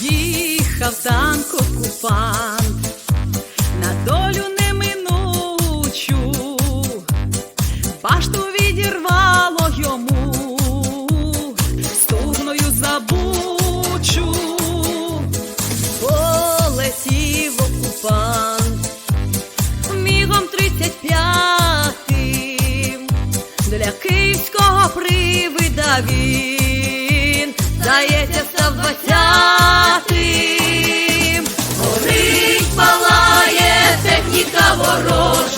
Їхав танко купа. він дається став двадцятим горить, палає техніка ворожа.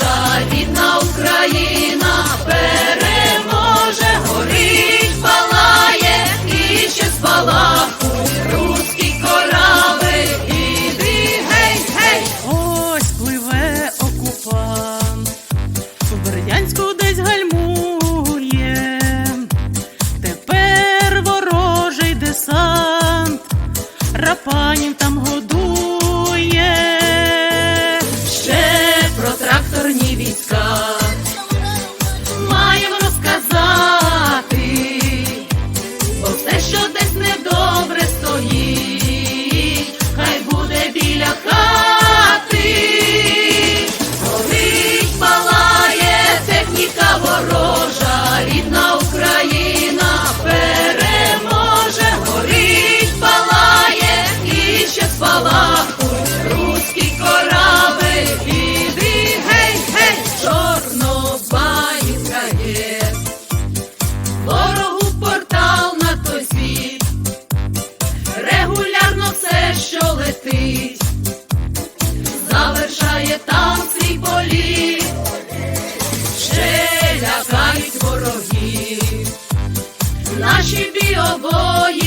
тобою.